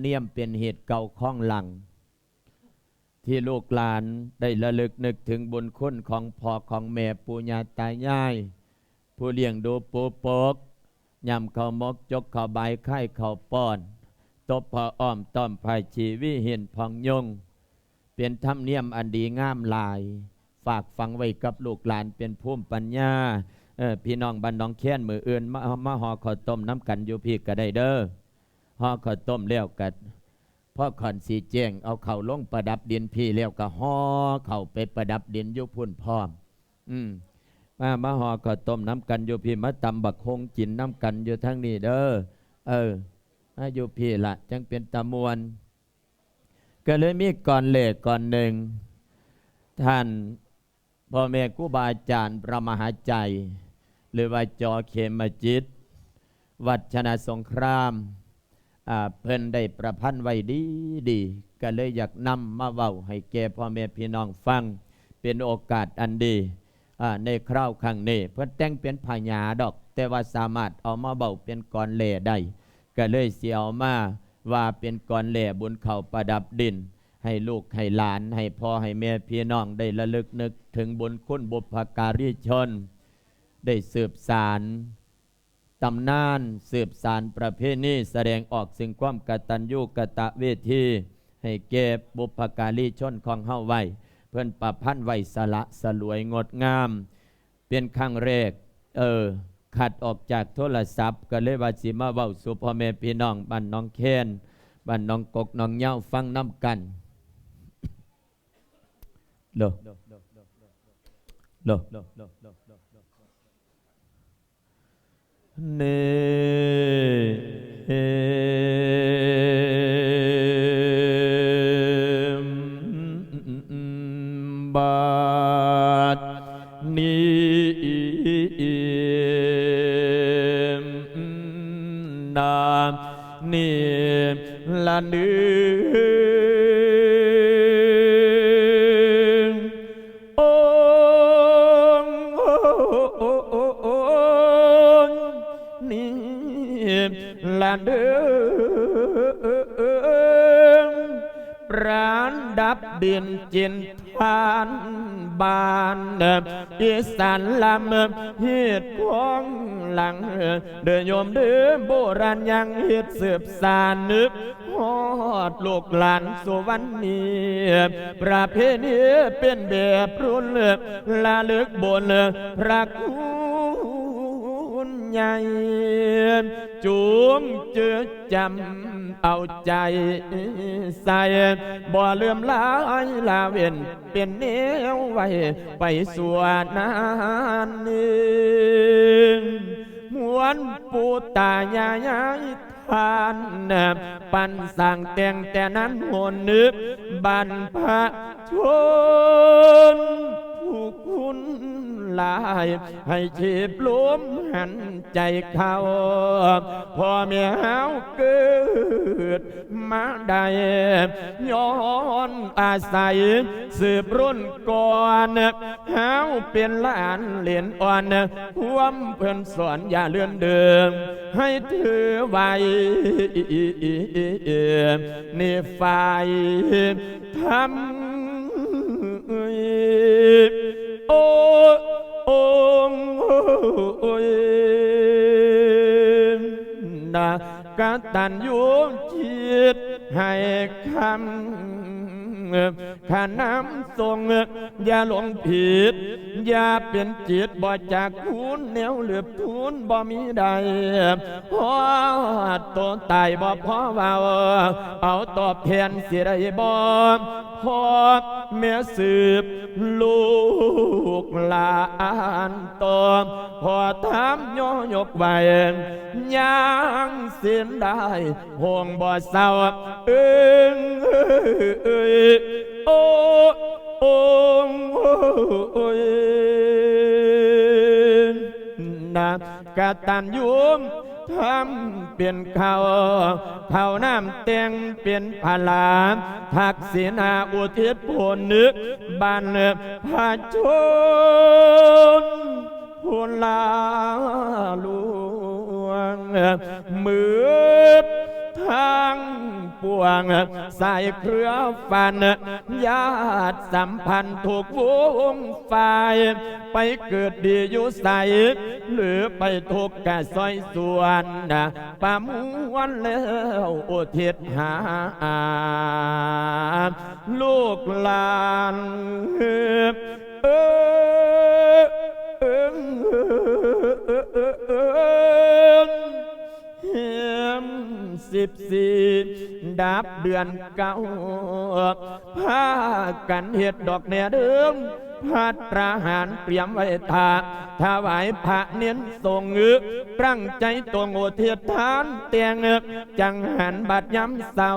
เนียมเป็นเหตุเก่าข้องหลัง ที่ลูกหลานได้ระลึกนึกถึงบุญคุณของพ่อของแม่ปู่ย่าตายาย ผู้เลี้ยงดูปูปกยำเขามกจกเขาใบไข่เขาป้อน ตบพออ้อมต้อมภายชีวิเห็นพองยง เป็นธรรมเนียมอันดีงามหลาย ฝากฟังไว้กับลูกหลานเป็นภูมิปัญญาพี่น้องบันน้องแค้นมืออื่นมามาหอข้าวต้มน้ำกันอยู่พี่ก็ได้เด้อ หอข้าวต้มแล้วกัดพ่อขอนสีแจ้งเอาเข่าลงประดับดินพี่แล้วก็ห่อเข่าไปประดับดินยุพุ่นพร้อม อืมมามาห่อข้าวต้มน้ำกันอยู่พี่มาตำบักคงจินน้ำกันอยู่ทั้งนี้เด้อเออมาอยู่พี่ละจังเป็นตะมวน ก็เลยมีก่อนเลขก่อนหนึ่ง ท่านพ่อแม่ครูบาอาจารย์พระมหาใจ หรือว่าจอเขมจิต วัดชนะสงคราม เพิ่นได้ประพันธ์ไว้ดีดีก็เลยอยากนำมาเว้าให้แก่พ่อแม่พี่น้องฟัง เป็นโอกาสอันดีในคราวครั้งนี้ เพิ่นแต่งเป็นพญาดอก แต่ว่าสามารถเอามาเบาเป็นกรเล่ได้ก็เลยเสียวมาว่าเป็นกรเล่บุญเขาประดับดิน ให้ลูกให้หลาน ให้พ่อให้แม่พี่น้องได้ระลึกนึก ถึงบุญคุณบุพการีชน ได้สืบสาร ตำนานสืบสารประเพณีแสดงออกซึ่งความกตัญญูกตะเวทีให้เก็บบุพการีชนของเฮาไว้ เพื่อนประพันธ์ไว้สละสลวยงดงาม เป็นครั้งแรก เออ ขัดออกจากโทรศัพท์ ก็เลยว่าสิมาเว้าสู่พ่อแม่พี่น้องบ้านน้องแคนบ้านน้องกกน้องเหย้าฟังน้ำกันโลโลโล เนมบาดนี้นาม ละเดิงปราณดับเด่นเจนทานบานอีสานลำเฮ็ดของหลังเดินโยมเดิมโบราณยังเฮ็ดสืบสานนึกฮอดลูกหลานสุวรรค์นี้ประเพณีเป็นแบบรุ่นเละลึกบนพระคุณ ใหญ่จุมเจอจำเอาใจใส่บ่เลื่อมลายลาเวียนเป็นเนวไว้ไปสวดนานนี้มวนปูตายายายทานปันสั่งแต่งแต่นั้นหนนึกบันพระชนผู้คุณ ลาย ให้ชีพล้มหันใจเขาพ่อแม่เฮาเกิดมาได้ย้อนอาศัย สืบรุ่นก่อนเฮาเป็นหลานเหรียญอ่อนความเพิ่อนสอนอย่าเลื่อนเดิม ให้ถือไว้นี่ฝ่ายทำโอ้ องโอ้ยนากตันยูจิตให้คำข้าน้ำทรงอย่าหลงผิด อย่าเป็นจิตบ่จากคุณแนวเหลือบทุนบ่มีใดพอตัวตายบ่พอเบาเอาตอบแทนสิได้บ่พอแม่สืบลูกหลานตอมพอถามย่อสียนได้ห่วงบ่ เศร้าเอิงเอ้ยโอ้โอ้โอ้ยนะกะตันยุม ทำเปลี่ยนเขาเขาน้ำเตียงเปลี่ยนพลาทักษิณาอุทิศผลนึกบ้านเนือพาชนพูนลาลวงมือทาง ปวง ใสายเครือฟัน ญาติสัมพันธ์ถูกวงฝ่าย ไปเกิดดีอยู่ใส หรือไปทุกข์กะซอยส่วนปะมวลแล้วอุทิศหา ลูกหลานเออเอิงเอิ สิบสี่ดับเดือนเก้าพากันเห็ดดอกแหน่เดิม พัดประหารเตรียมไว้ทาถวายพระเน้นทรงเงึกตั้งใจตัวโงเทียทานเตียงเงึกจังหันบัดย้ำเศร้า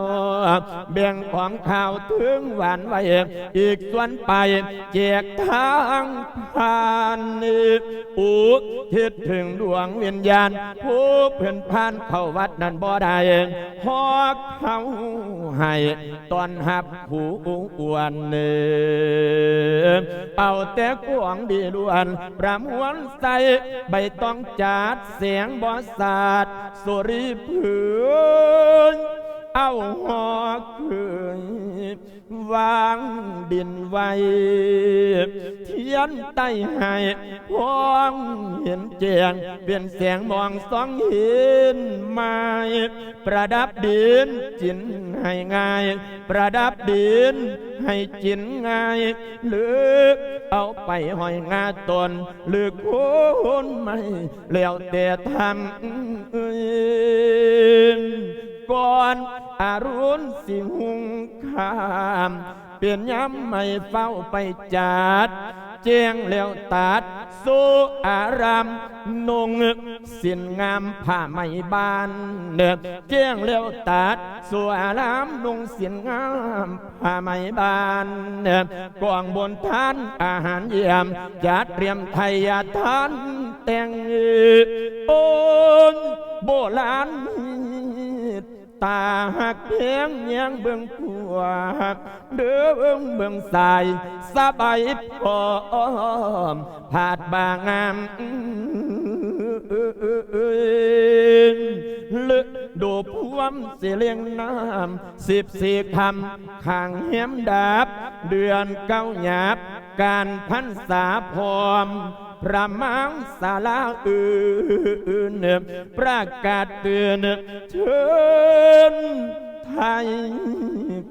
แบ่งของข่าวถึงหวานไว้อีกส่วนไปแจกทางผ่านอุทิศถึงดวงวิญญาณ ผู้เพื่อนผ่านเข้าวัดนั้นบ่ได้ฮอกเขาให้ตอนหับผู้อวนเนื้อเอาแต่กวางดีลวนประมวลใสใบตองจัดเสียงบอสาดสุริพืนเอาหอกคืน วางดินไว้ เทียนใต้ให้พองเห็นแจงเปลี่ยนแสงมองสองเห็นไม้ประดับดินจินให้ง่าย ประดับดินให้จินง่าย หรือเอาไปห้อยงาตนหรือโคนไม่แล้วแต่ทำก่อน อารุณสิหุงคามเปลี่ยนย้ำไม่เฝ้าไปจัดเจียงแล้วตัดสู่อารามนงึกสินงามผ้าไหมบานเด็กเจียงแล้วตัดสู่อารามนงสินงามผ้าไหมบานเด็กกองบนท่านอาหารเยี่ยมจัดเตรียมไทยทานแต่งโอนโบราณ ตาหักเพียงยังเบื้องขวากเดือเบื้องเบื้องสายสบายพอมผาดบางามลึกดูพวมเสียเลียงน้ำสิบสี่คำข้างเหียมดาบ เดือนเก้าหยาบ การพันษาพรม พระมังสาลาอื่นประกาศเตือนเชิญไทย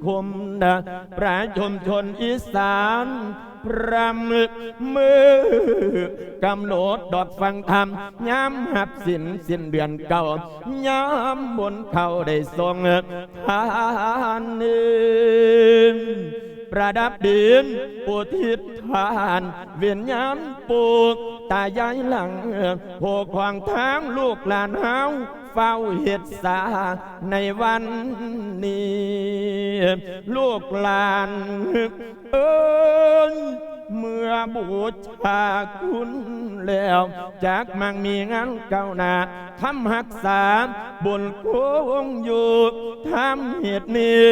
คมนะประชมชนอีสานพรำมือกำหนดดอกฟังธรรมย้ำหับสินสิ้นเดือนเก่าย้ำบนเขาได้ทรงทานนิน ประดับดินปูทิพทานเวียนย้ำปลูกตายายหลังโผควางทางลูกหลานเฮาเฝ้าเหตุสาในวันนี้ ลูกหลานเอ้ย เมื่อบูชาคุณแล้วจากมังมีงานเก่าหนาทำหักษาบนโค้งอยู่ทำเหตุนี้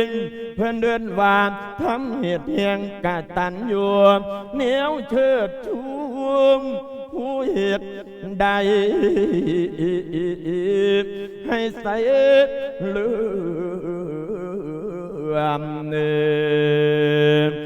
เพื่อนเดินวานทำเหตุเพียงกะตันอยู่เหนียวเชิดชูงผู้เหตุใดให้ใส่เลือมเนื้อ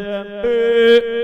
Yeah.